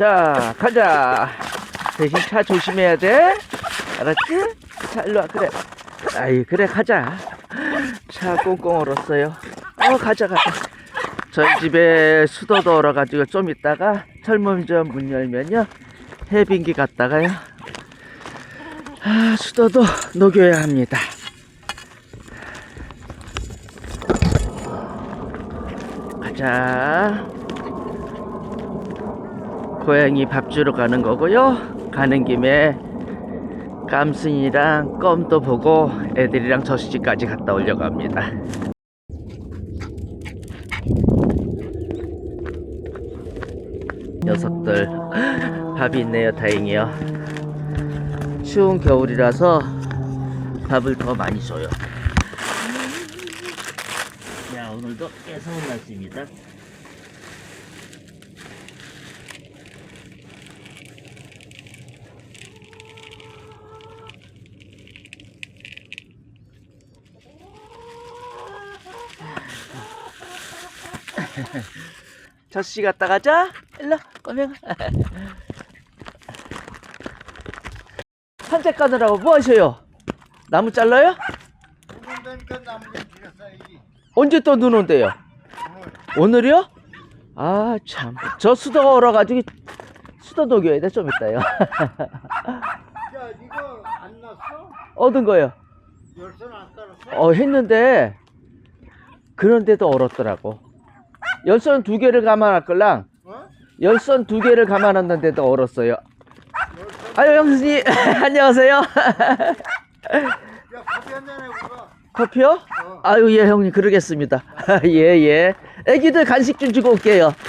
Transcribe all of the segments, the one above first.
자, 가자. 대신 차 조심해야 돼. 알았지? 자, 일로 와. 그래. 아이, 그래, 가자. 차 꽁꽁 얼었어요. 어, 가자, 가자. 저희 집에 수도도 얼어가지고 좀 있다가 철문점 문 열면요. 해빙기 갔다가요. 아, 수도도 녹여야 합니다. 가자. 고양이 밥 주러 가는 거고요. 가는 김에 깜순이랑 껌도 보고 애들이랑 저수지까지 갔다 오려고 합니다. 녀석들 밥이 있네요. 다행이요. 추운 겨울이라서 밥을 더 많이 줘요. 야 오늘도 깨서운 날씨입니다. 저씨 갔다 가자. 일로 꼬맹아. 산책 가느라고 뭐 하셔요? 나무 잘라요? 언제 또 눈 온대요? 오늘 오늘이요? 아, 참. 저 수도가 얼어가지고 수도 녹여야 돼, 좀 이따요. 야 이거 안 났어? 얻은 거요. 열선 안 깔았어? 어, 했는데, 그런데도 얼었더라고. 열선 두 개를 감아놨걸랑, 어? 열선 두 개를 감아놨는데도 얼었어요. 아유, 형수님, 안녕하세요. 야 커피 한잔 해보라. 커피요? 어. 아유, 예, 형님, 그러겠습니다. 예, 예. 애기들 간식 좀 주고 올게요.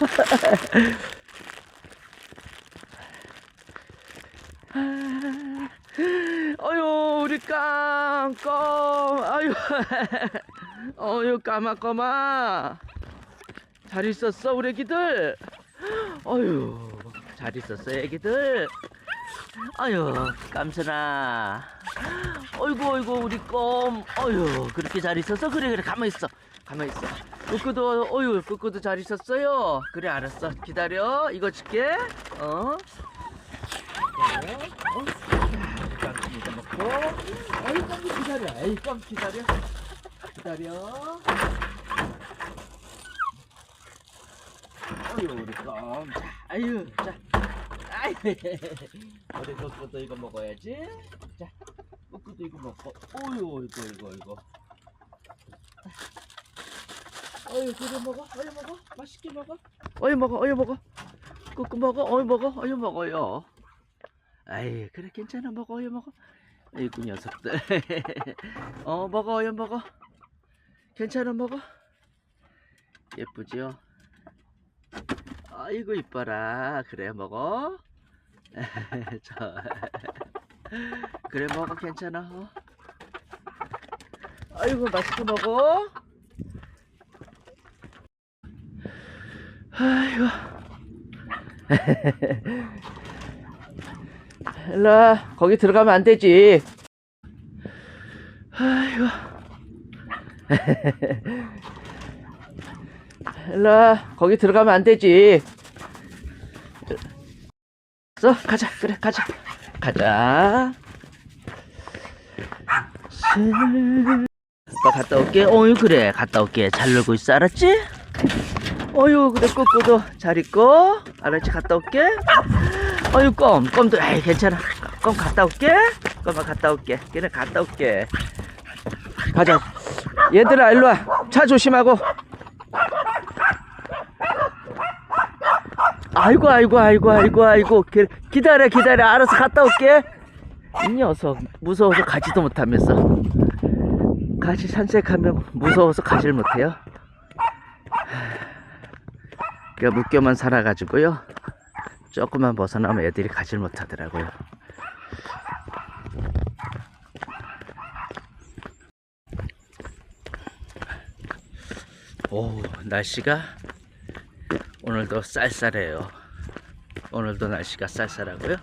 아유, 우리 깡, 껌, 아유, 어유, 까마까마. 잘 있었어, 우리 애기들? 아유, 잘 있었어, 애기들? 아유, 깜순아. 어이구, 어이구, 우리 껌. 어유, 그렇게 잘 있었어? 그래, 그래, 가만히 있어. 가만히 있어. 꾸꾸도, 어유, 꾸꾸도 잘 있었어요? 그래, 알았어. 기다려. 이거 줄게. 어? 기다려. 어? 먹고. 어이, 껌 기다려. 에이, 껌 기다려. 기다려. 어유, 우리 껌. 자, 아유, 자. 아이, 우리 꾸꾸도 이거 먹어야지. 자, 꾸꾸도 이거 먹고. 어유, 이거, 이거, 이거. 어유, 그래 먹어. 어유 먹어. 맛있게 먹어. 어유 먹어. 어유 먹어. 꾸꾸 먹어. 어유 먹어. 어유 먹어요. 아이, 그래 괜찮아. 먹어. 어유 먹어. 아이고 녀석들. 어, 먹어. 어유 먹어. 괜찮아. 먹어. 예쁘지요? 아이고 이뻐라. 그래 먹어. 저. 그래 먹어 괜찮아. 어. 아이고 맛있게 먹어. 아이고. 일로와 거기 들어가면 안 되지. 아이고. 일로와 거기 들어가면 안 되지. 써 가자 그래 가자 가자. 슬- 아빠 갔다 올게. 어유 그래 갔다 올게. 잘 놀고 있어 알았지? 어유 그래 꼬꼬도 잘 있고 알았지 갔다 올게. 어유 껌 껌도 에이 괜찮아. 껌 갔다 올게. 껌아 갔다 올게. 걔네 갔다 올게. 가자. 얘들아 일로 와. 차 조심하고. 아이고 아이고 아이고 아이고 아이고 기- 기다려 기다려 알아서 갔다 올게. 이 녀석 무서워서 가지도 못하면서 같이 산책하면 무서워서 가지를 못해요. 그 묶여만 살아가지고요. 조금만 벗어나면 애들이 가지를 못하더라고요. 오 날씨가 오늘도 쌀쌀해요. 오늘도 날씨가 쌀쌀하고요.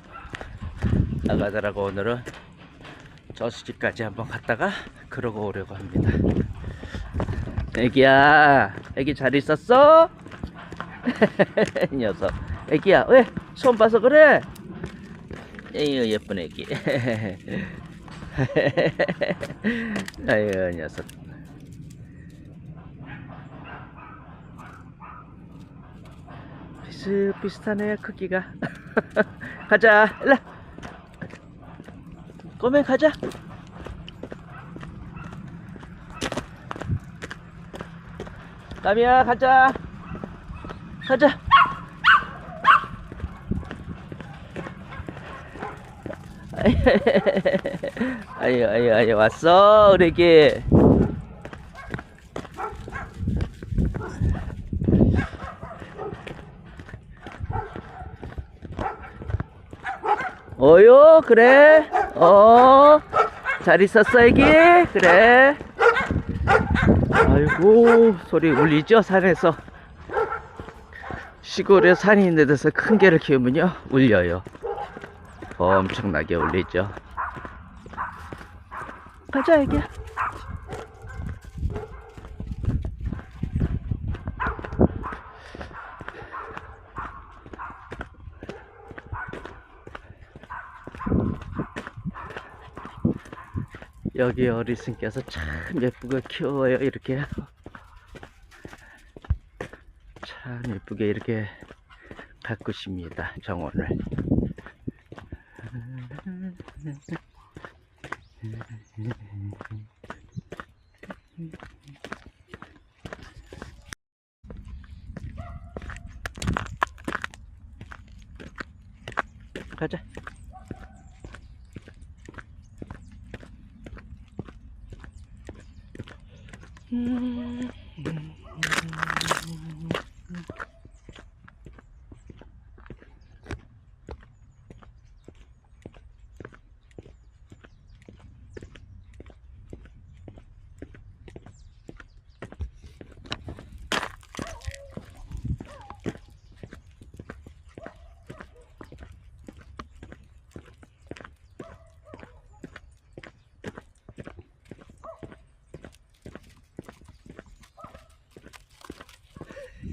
나가더라고 오늘은 저수지까지 한번 갔다가 그러고 오려고 합니다. 애기야, 애기 잘 있었어? 이 녀석. 애기야, 왜? 손 봐서 그래? 에이 예쁜 애기. 아유 녀석. 비슷비슷하네 크기가. 가자. 일라. 꼬맹 가자. 까미야 가자. 가자. 아유 아유 아유 왔어 우리 애기 어요? 그래? 어 잘 있었어 애기? 그래? 아이고 소리 울리죠 산에서. 시골에 산이 있는 데서 큰 개를 키우면요 울려요. 엄청나게 울리죠. 가자 애기야 여기 어르신께서 참 예쁘게 키워요 이렇게. 참 예쁘게 이렇게 가꾸십니다 정원을 うん。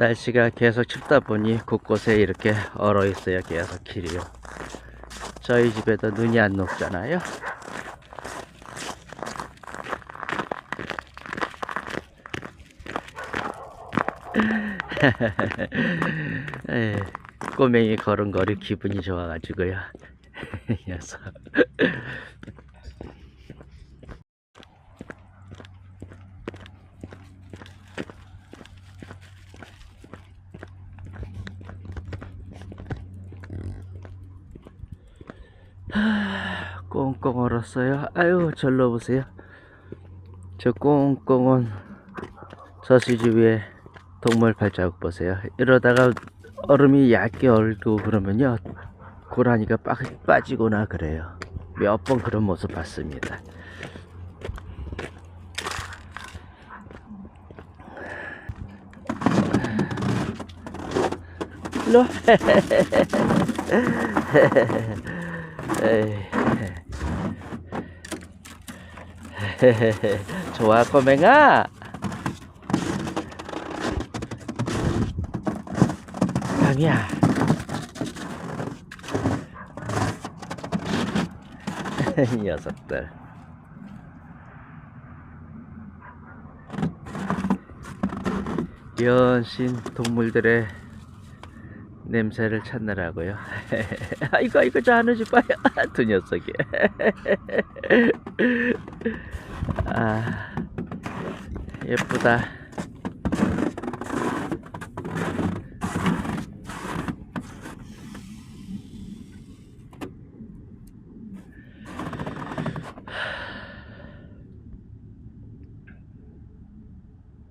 날씨가 계속 춥다 보니 곳곳에 이렇게 얼어 있어요. 계속 길이요. 저희 집에도 눈이 안 녹잖아요. 에이, 꼬맹이 걸음걸이 기분이 좋아가지고요. 이 녀석 얼었어요. 아유, 절로 보세요. 저 꽁꽁은 저수지 위에 동물 발자국 보세요. 이러다가 얼음이 얇게 얼고 그러면요. 고라니가 빠, 빠지거나 그래요. 몇 번 그런 모습 봤습니다. 일로 와. 에이. 좋아 꼬맹아 강이야 이 녀석들 연신 동물들의 냄새를 찾느라고요. 아이고 아이고 저 하늘 좀 봐요. 두 녀석이. 아 예쁘다.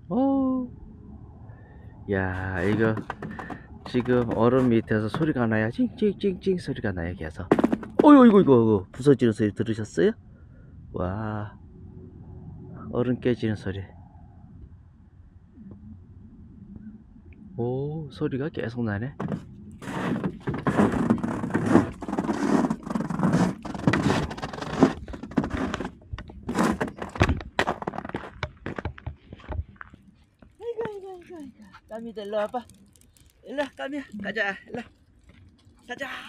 오, 야, 이거 지금 얼음 밑에서 소리가 나야 찡찡찡찡 소리가 나요 계속. 어이구 이거 이거 부서지는 소리 들으셨어요? 와, 얼음 깨지는 소리. 오, 소리가 계속 나네. 까미들 일로 와봐 일로 와 까미야 가자 일로 와. 가자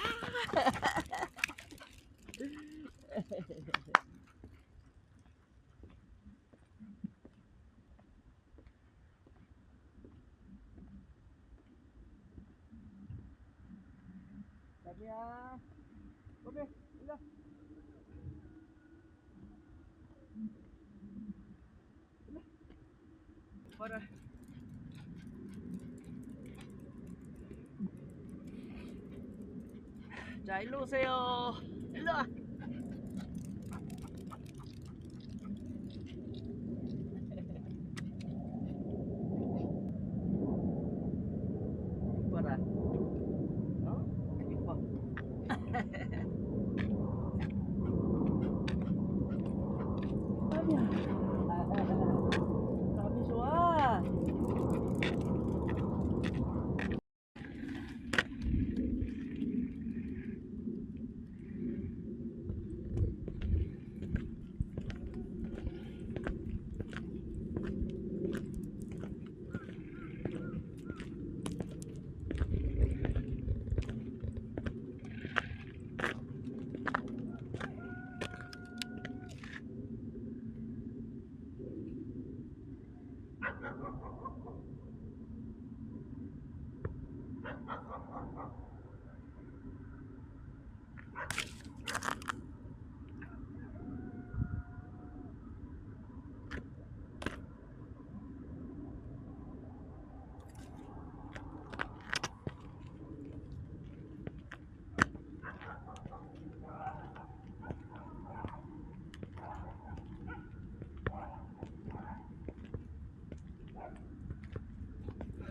까미야 꼬미 일로 와. 일로 와. 봐라 자 일로 오세요. 일로 와 이뻐라 어? 이뻐 아니야 감이 좋아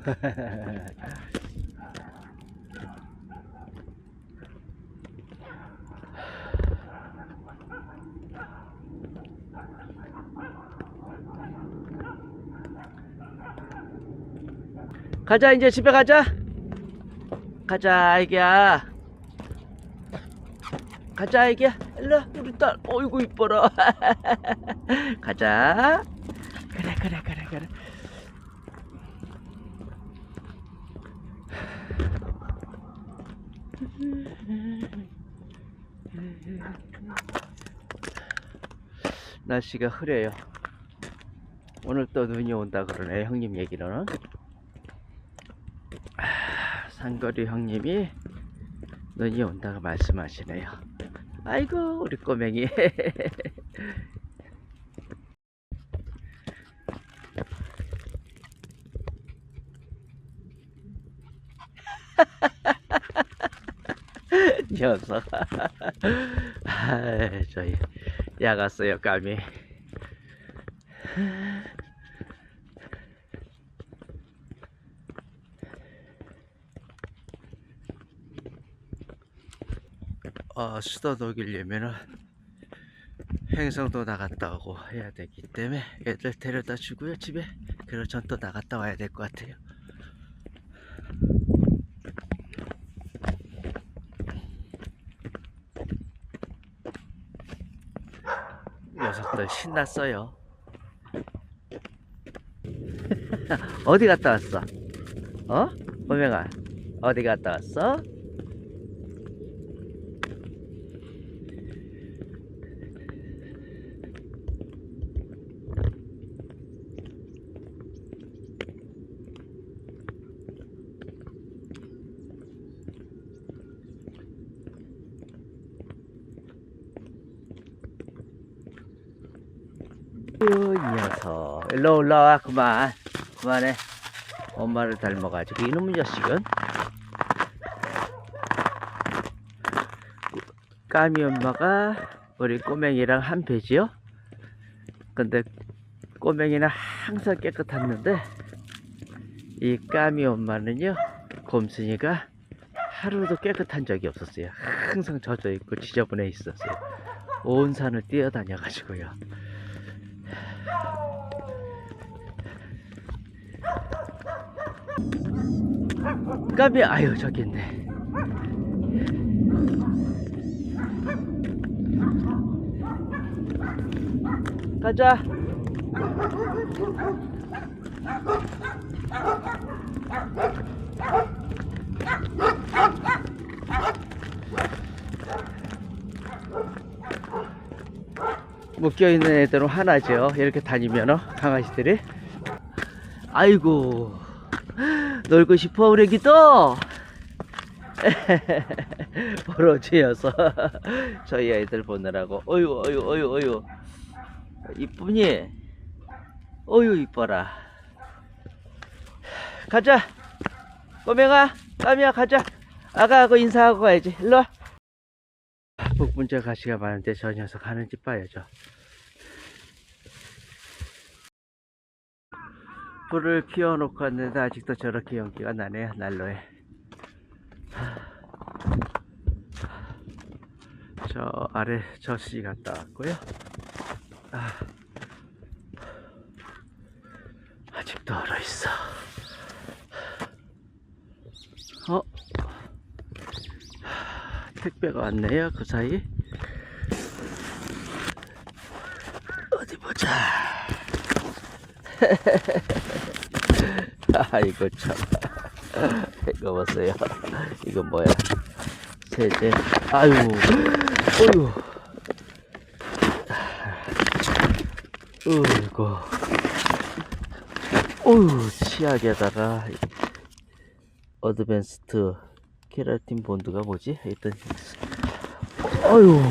가자 이제 집에 가자. 가자 애기야. 가자 애기야. 일로 와, 우리 딸. 어이구 이뻐라. 가자 그래 그래 그래 그래 날씨가 흐려요 오늘 또 눈이 온다 그러네 형님 얘기로는 아, 상거리 형님이 눈이 온다고 말씀하시네요. 아이고 우리 꼬맹이. 녀석. 아, 저희 야갔어요 까미. 어, 수도 녹이려면은 행성도 나갔다 오고 해야 되기 때문에 애들 데려다 주고요 집에 그리고 전 또 나갔다 와야 될 것 같아요 녀석들 신났어요 어디 갔다 왔어? 어? 보명아 어디 갔다 왔어? 녀석 일로 올라와 그만. 그만해. 엄마를 닮아가지고. 이놈의 자식은? 까미 엄마가 우리 꼬맹이랑 한 배지요? 근데 꼬맹이는 항상 깨끗했는데 이 까미 엄마는요 곰순이가 하루도 깨끗한 적이 없었어요. 항상 젖어 있고 지저분해 있었어요. 온 산을 뛰어다녀 가지고요 까미 아유 저기 있네. 가자. 묶여있는 애들은 하나죠. 이렇게 다니면 강아지들이. 아이고 놀고 싶어 우리 기도? 벌어지어서 저희 아이들 보느라고. 어유 어유 어유 어유. 이쁘니? 어유 이뻐라. 가자. 꼬맹아 까미야 가자. 아가하고 인사하고 가야지. 일로와. 복분자 가시가 많은데 저 녀석 하는지 봐야죠 불을 키워놓고 왔는데 아직도 저렇게 연기가 나네요 난로에. 저 아래 젖이 갔다 왔고요. 아, 아직도 얼어있어. 어? 택배가 왔네요 그 사이. 어디 보자 아이고 참. 이거 보세요. 이거 뭐야. 세제 아유. 어유 어이구. 어유 치약에다가 어드밴스트 케라틴 본드가 뭐지? 하여튼. 어유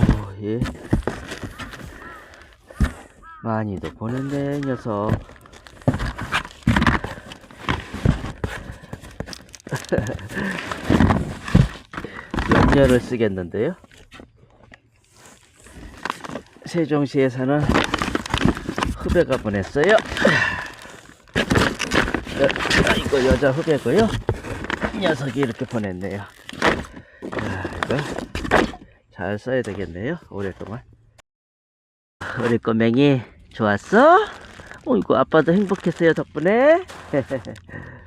예. 많이도 이 녀석 염료를 쓰겠는데요. 세종시에 사는 후배가 보냈어요. 어, 이거 여자 후배고요. 이 녀석이 이렇게 보냈네요. 자, 이거 잘 써야 되겠네요. 오랫동안. 우리 꼬맹이 좋았어? 어, 이거 아빠도 행복했어요 덕분에.